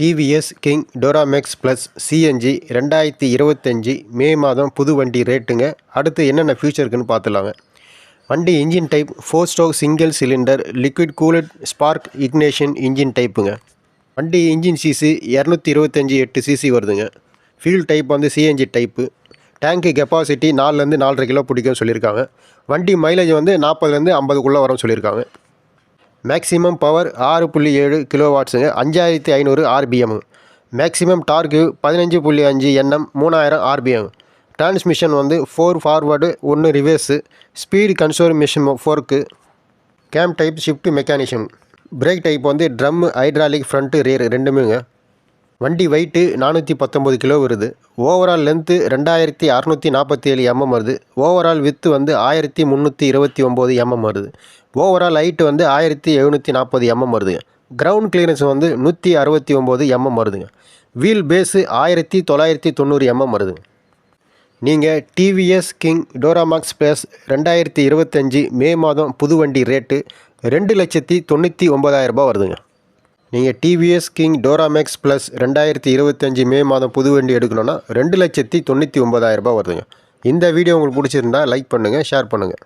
TVS King Duramax plus CNG ரெண்டாயிரத்தி இருபத்தஞ்சி மே மாதம் புது வண்டி ரேட்டுங்க. அடுத்து என்னென்ன ஃபியூச்சர் இருக்குன்னு பார்த்துலாங்க. வண்டி engine type four stroke single cylinder liquid cooled spark ignition engine டைப்புங்க வண்டி இன்ஜின் சிசி இரநூத்தி இருபத்தஞ்சி எட்டு சிசி வருதுங்க. ஃபியூல் டைப் வந்து சிஎன்ஜி டைப்பு டேங்க்கு கெப்பாசிட்டி நாலுலேருந்து நாலரை கிலோ பிடிக்கும்னு சொல்லியிருக்காங்க. வண்டி மைலேஜ் வந்து நாற்பதுலேருந்து ஐம்பதுக்குள்ளே வரும்னு சொல்லியிருக்காங்க. மேக்ஸிமம் பவர் ஆறு புள்ளி ஏழு கிலோ வாட்ஸுங்க அஞ்சாயிரத்தி ஐநூறு ஆர்பிஎம் மேக்ஸிமம் டார்க்கு பதினஞ்சு புள்ளி அஞ்சு எண்ணம் மூணாயிரம் ஆர்பிஎம் டிரான்ஸ்மிஷன் வந்து ஃபோர் ஃபார்வர்டு ஒன்று reverse speed கன்சோர்மேஷன் fork cam type shift mechanism brake type வந்து ட்ரம் ஹைட்ராலிக் ஃப்ரண்ட்டு ரியர் ரெண்டுமேங்க. வண்டி வெயிட்டு நானூற்றி பத்தொம்பது கிலோ வருது. ஓவரால் லென்த்து ரெண்டாயிரத்தி அறநூற்றி நாற்பத்தி ஏழு எம்எம் வருது. ஓவரால் வித்து வந்து ஆயிரத்தி முந்நூற்றி இருபத்தி ஒம்பது எம்எம் வருது. ஓவரால் ஹைட்டு வந்து ஆயிரத்தி எழுநூற்றி நாற்பது எம்எம் வருதுங்க. கிரவுண்ட் கிளியரன்ஸ் வந்து நூற்றி அறுபத்தி ஒம்பது எம்எம் வருதுங்க. வீல் பேஸு ஆயிரத்தி தொள்ளாயிரத்தி தொண்ணூறு எம்எம் வருதுங்க. நீங்கள் டிவிஎஸ் கிங் டோராமாக்ஸ் ப்ளஸ் ரெண்டாயிரத்தி இருபத்தஞ்சி மே மாதம் புது வண்டி ரேட்டு ரெண்டு லட்சத்தி தொண்ணூற்றி ஒம்பதாயிரரூபா வருதுங்க. நீங்கள் டிவிஎஸ் கிங் டோராமேக்ஸ் ப்ளஸ் ரெண்டாயிரத்தி இருபத்தஞ்சி மே மாதம் புது வண்டி எடுக்கணுன்னா ரெண்டு லட்சத்தி தொண்ணூற்றி ஒம்பதாயிரரூபா வருதுங்க. இந்த வீடியோ உங்களுக்கு பிடிச்சிருந்தா லைக் பண்ணுங்கள் ஷேர் பண்ணுங்கள்